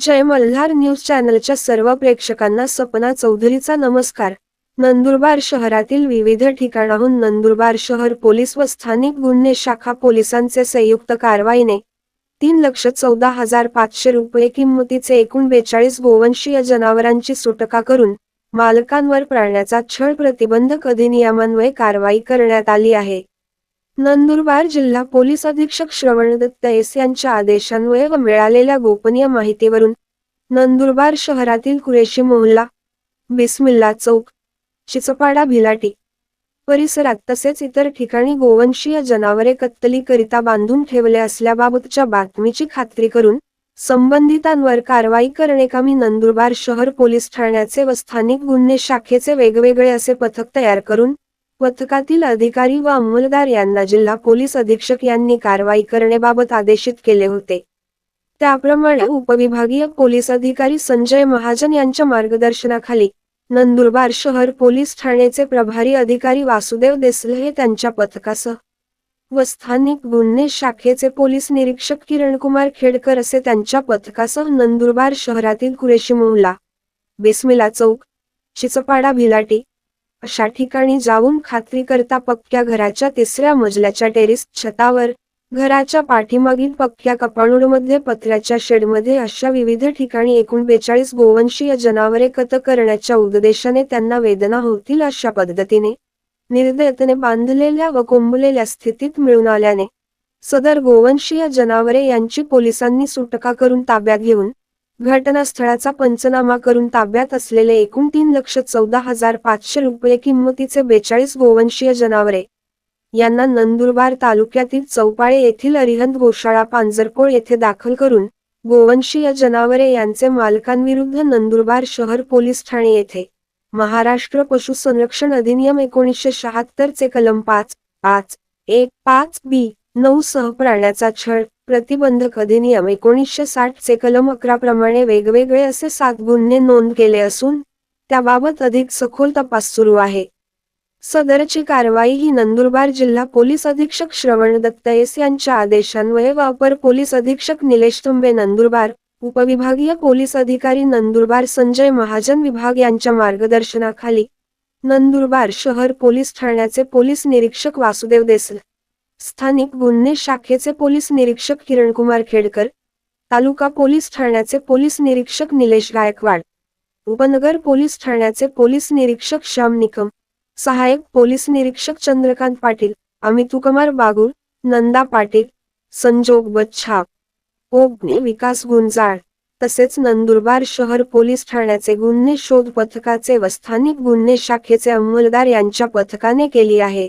जय Malhar news चॅनलच्या सर्व प्रेक्षकांना सपना चौधरीचा नमस्कार. नंदुरबार शहरातील विविध ठिकाणाहून नंदुरबार शहर पोलीस व स्थानिक गुन्हे शाखा पोलिसांचे संयुक्त कारवाईने तीन लक्ष चौदा हजार पाचशे रुपये किंमतीचे एकूण बेचाळीस गोवंशीय जनावरांची सुटका करून मालकांवर प्राण्याचा छळ प्रतिबंधक अधिनियमान्वये कारवाई करण्यात आली आहे. नंदुरबार जिल्हा पोलीस अधीक्षक श्रवणदत्त एस यांच्या आदेशान्वये व मिळालेल्या गोपनीय माहितीवरून नंदुरबार शहरातील कुरेशी मोहल्ला बिस्मिल्ला चौक चिचपाडा भिलाटी परिसरात तसेच इतर ठिकाणी गोवंशीय जनावरे कत्तलीकरिता बांधून ठेवले असल्याबाबतच्या बातमीची खात्री करून संबंधितांवर कारवाई करण्याकामी नंदुरबार शहर पोलीस ठाण्याचे व स्थानिक गुन्हे शाखेचे वेगवेगळे असे पथक तयार करून पथकातील अधिकारी व अंमलदार यांना जिल्हा पोलीस अधीक्षक यांनी कारवाई करण्याबाबत आदेशित केले होते. त्याप्रमाणे उपविभागीय पोलीस अधिकारी संजय महाजन यांच्या मार्गदर्शनाखाली नंदुरबार शहर पोलीस ठाण्याचे प्रभारी अधिकारी वासुदेव देसले हे त्यांच्या पथकासह व स्थानिक गुन्हे शाखेचे पोलीस निरीक्षक किरणकुमार खेडकर असे त्यांच्या पथकासह नंदुरबार शहरातील कुरेशी मोहला बिस्मिला चौक चिचपाडा भिलाटी अशा ठिकाणी जाऊन खात्री करता पक्क्या घराच्या तिसऱ्या मजल्याच्या टेरिस छतावर घराच्या पाठीमागील पक्क्या कपाणूडमध्ये पत्र्याच्या शेडमध्ये अशा विविध ठिकाणी एकूण बेचाळीस गोवंशीय जनावरे कत करण्याच्या उद्देशाने त्यांना वेदना होतील अशा पद्धतीने निर्दयतेने बांधलेल्या व कोंबलेल्या स्थितीत मिळून आल्याने सदर गोवंशीय जनावरे यांची पोलिसांनी सुटका करून ताब्यात घेऊन घटनास्थळाचा पंचनामा करून ताब्यात असलेले एकूण तीन लक्ष चौदा हजार पाचशे रुपये किंमतीचे बेचाळीस गोवंशीय जनावरे. यांना नंदुरबार तालुक्यातील चौपाळे येथील अरिहंत गोशाळा पांजरकोळ येथे दाखल करून गोवंशीय जनावरे यांचे मालकांविरुद्ध नंदुरबार शहर पोलीस ठाणे येथे. महाराष्ट्र पशु संरक्षण अधिनियम एकोणीसशे शहात्तर चे कलम पाच पाच एक पाच बी नऊ सह प्राण्याचा छळ प्रतिबंधक अधिनियम एकोणीसशे साठ चे कलम अकरा प्रमाणे वेगवेगळे असे सात गुन्हे नोंद केले असून त्याबाबत अधिक सखोल तपास सुरू आहे. सदरची कारवाई ही नंदुरबार जिल्हा पोलीस अधीक्षक श्रवण दत्त एस यांच्या आदेशान्वये व अपर पोलीस अधीक्षक निलेश तुंबे नंदुरबार उपविभागीय पोलीस अधिकारी नंदुरबार संजय महाजन विभाग यांच्या मार्गदर्शनाखाली नंदुरबार शहर पोलीस ठाण्याचे पोलीस निरीक्षक वासुदेव देसल स्थानिक गुन्हे शाखेचे पोलीस निरीक्षक किरणकुमार खेडकर तालुका पोलीस ठाण्याचे पोलीस निरीक्षक निलेश गायकवाड उपनगर पोलीस ठाण्याचे पोलीस निरीक्षक श्याम निकम सहाय्यक पोलीस निरीक्षक चंद्रकांत पाटील अमितुकुमार बागुल नंदा पाटील संजोग बच्छाप ओग्ने विकास गुंजाळ तसेच नंदुरबार शहर पोलीस ठाण्याचे गुन्हे शोध पथकाचे व स्थानिक गुन्हे शाखेचे अंमलदार यांच्या पथकाने केली आहे.